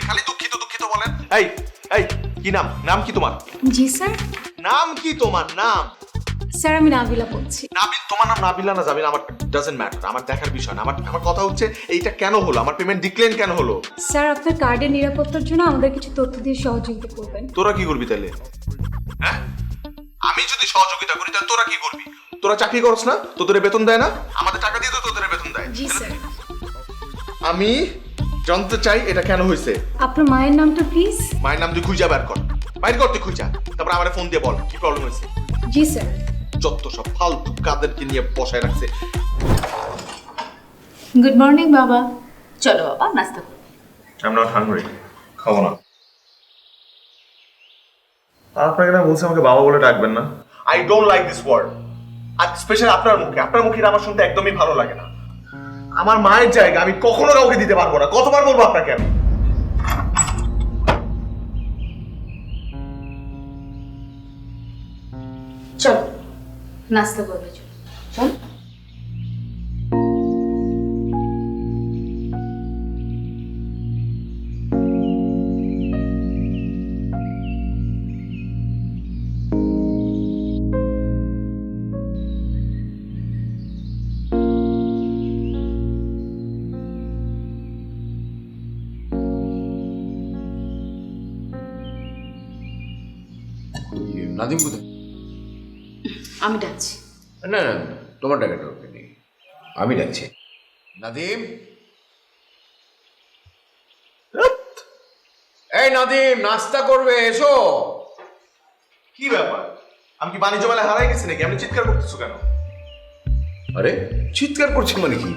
খালি দুঃখিত দুঃখিত বলেন। এই এই কি নাম? নাম কি তোমার? জি স্যার। নাম কি তোমার? নাম? স্যার আমি নাবিলা বলছি। নাবিল তোমার নাম নাবিলা না জাবিলা আমার ডাজেন্ট ম্যাটার আমার দেখার বিষয় না। আমার আমার কথা হচ্ছে এইটা কেন হলো? আমার পেমেন্ট কেন হলো? স্যার আপনার কার্ডের নিরাপত্তার জন্য আমাদের কিছু তথ্য দিয়ে সহযোগিতা করবেন। তোরা কি করবি তাহলে? হ্যাঁ? আমি যদি সহযোগিতা করি তাহলে তোরা কি করবি? তোরা চাকরি করছ না তোদের বেতন দেয় না? আমাদের টাকা দিয়ে তো তোদের বেতন দেয়। জি স্যার। আমি জানতে চাই এটা কেন হয়েছে। আপনার মায়ের নামটা প্লিজ মায়ের নাম তুই খুঁজা বের কর। বাইর কর তুই খুঁজা। তারপর আমার ফোন দিয়ে বল কি প্রবলেম হয়েছে? জি স্যার যত সব ফালতু কাদেরকে নিয়ে বসায় রাখছে। গুড মর্নিং বাবা। চলো বাবা নাস্তা করো। আই এম নট হাংরি খাব না। আপনাকে না বলছে আমাকে বাবা বলে ডাকবেন না। I don't like this word R specially আপনার মুখে। আপনার মুখে আমার শুনতে একদমই ভালো লাগে না। আমার মায়ের জায়গা আমি কখনো কাউকে দিতে পারব না। কতবার বলব আপনাকে আমি? চল নাস্তা করবে চলো। নাদিম কোথায়? আমি ডাকছি। না না তোমার টাকাটা ওকে নেই আমি ডাকছি। নাদিম? এই নাদিম নাস্তা করবে এসো। কি ব্যাপার? আমি কি বাণিজ্য মেলায় হারাই গেছি নাকি? আমি চিৎকার করতেছো কেন? আরে চিৎকার করছি মানে কি?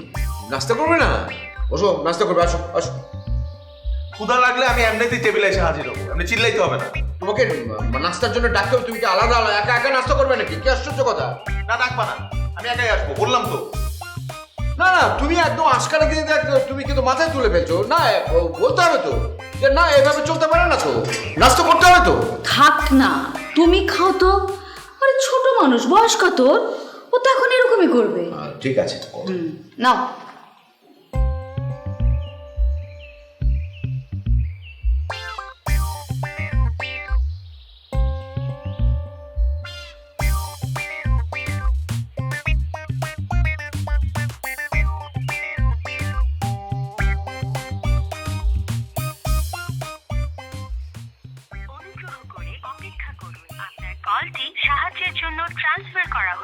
নাস্তা করবে না? বসো নাস্তা করবে আসো আসো। ক্ষুধা লাগলে আমি এমনিতেই টেবিলে এসে হাজির হব। আপনি চিল্লাইতে হবে না। তোমাকে নাস্তার জন্য ডাকতে হবে তুমি কি আলাদা আলাদা একা একা নাস্তা করবে নাকি? কি আশ্চর্য কথা? না ডাকবা না। আমি একাই আসব বললাম তো। না না তুমি একদম আশকারা দিয়ে দেখ তুমি কিন্তু মাথায় তুলে ফেলছো। না ও- বলতে হবে তো যে না এভাবে চলতে পারে না তো। নাস্তা করতে হবে তো। থাক না তুমি খাও তো। আরে ছোট মানুষ বয়স কত ও তো এখন এরকমই করবে। ঠিক আছে। হুম, নাও।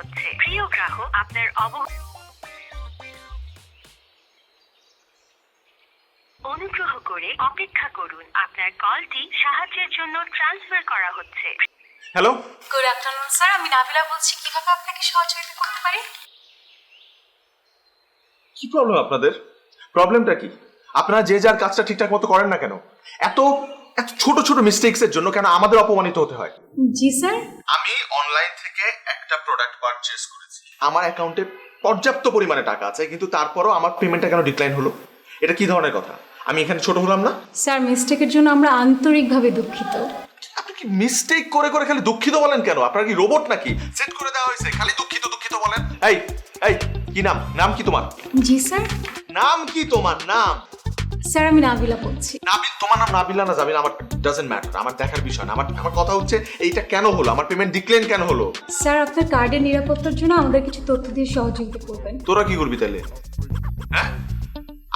হচ্ছে। প্রিয় গ্রাহক আপনার অব অনুগ্রহ করে অপেক্ষা করুন। আপনার কলটি সাহায্যের জন্য ট্রান্সফার করা হচ্ছে। হ্যালো গুড আফটারনুন স্যার আমি নাবিলা বলছি। কীভাবে আপনাকে সহযোগিতা করতে পারি? কি প্রবলেম আপনাদের? প্রবলেমটা কি? আপনারা যে যার কাজটা ঠিকঠাক মতো করেন না কেন? এত এত ছোট ছোট মিস্টেকস এর জন্য কেন আমাদের অপমানিত হতে হয়? জি স্যার পারচেজ করেছি। আমার অ্যাকাউন্টে পর্যাপ্ত পরিমাণে টাকা আছে কিন্তু তারপরও আমার পেমেন্টটা কেন ডিক্লাইন হলো? এটা কি ধরনের কথা? আমি এখানে ছোট হলাম না? স্যার মিস্টেকের জন্য আমরা আন্তরিকভাবে দুঃখিত। আপনি কি মিস্টেক করে করে খালি দুঃখিত বলেন কেন? আপনার কি রোবট নাকি? সেট করে দেওয়া হয়েছে খালি দুঃখিত দুঃখিত বলেন। এই এই কি নাম? নাম কি তোমার? জি স্যার নাম কি তোমার? নাম? স্যার আমি নাবিলা বলছি। নাবিল তোমার নাম নাবিলা না জাবিলা আমার ডাজেন্ট ম্যাটার আমার দেখার বিষয় না। আমার আমার কথা হচ্ছে এইটা কেন হলো? আমার পেমেন্ট ডিক্লেন কেন হলো? স্যার আপনার কার্ডের নিরাপত্তার জন্য আমাদের কিছু তথ্য দিয়ে সহযোগিতা করবেন। তোরা কি করবি তাহলে? হ্যাঁ?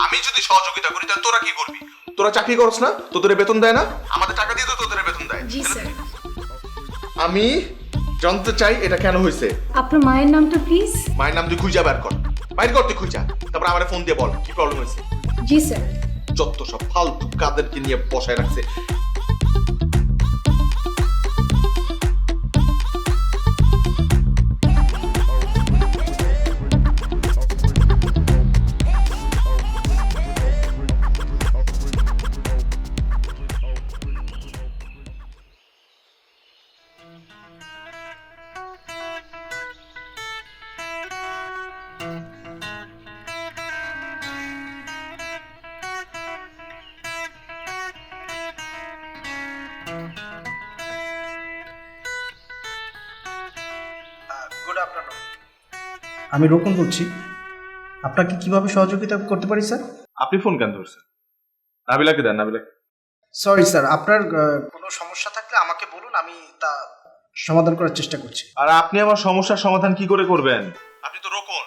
আমি যদি সহযোগিতা করি তাহলে তোরা কি করবি? তোরা চাকরি করছ না তোদের বেতন দেয় না? আমাদের টাকা দিয়ে তো তোদের বেতন দেয়। জি স্যার। আমি জানতে চাই এটা কেন হয়েছে? আপনার মায়ের নামটা প্লিজ মায়ের নাম তুই খুঁজা বের কর। বাইর কর তুই খুঁজা। তারপর আমার ফোন দিয়ে বল কি প্রবলেম হয়েছে? জি স্যার। যত সব ফালতু কাদেরকে নিয়ে বসায় রাখছে। গুড আফটারনুন আমি রোপণ করছি। আপনাকে কীভাবে সহযোগিতা করতে পারি স্যার? আপনি ফোন কেন ধরছেন? নাবিলাকে দেন নাবিলাকে। সরি স্যার আপনার আহ, কোনো সমস্যা থাকলে আমাকে বলুন আমি তা সমাধান করার চেষ্টা করছি। আর আপনি আমার সমস্যার সমাধান কি করে করবেন? আপনি তো রোকন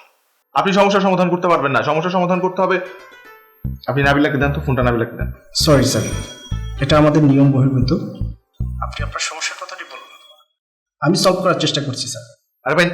আপনি সমস্যার সমাধান করতে পারবেন না। সমস্যার সমাধান করতে হবে। আপনি নাবিলাকে দেন তো ফোনটা নাবিলাকে দেন। সরি স্যার এটা আমাদের নিয়ম বহির্ভূত। আপনি আপনার সমস্যার কথাটি বলুন। আমি সলভ করার চেষ্টা করছি স্যার। আরে ভাই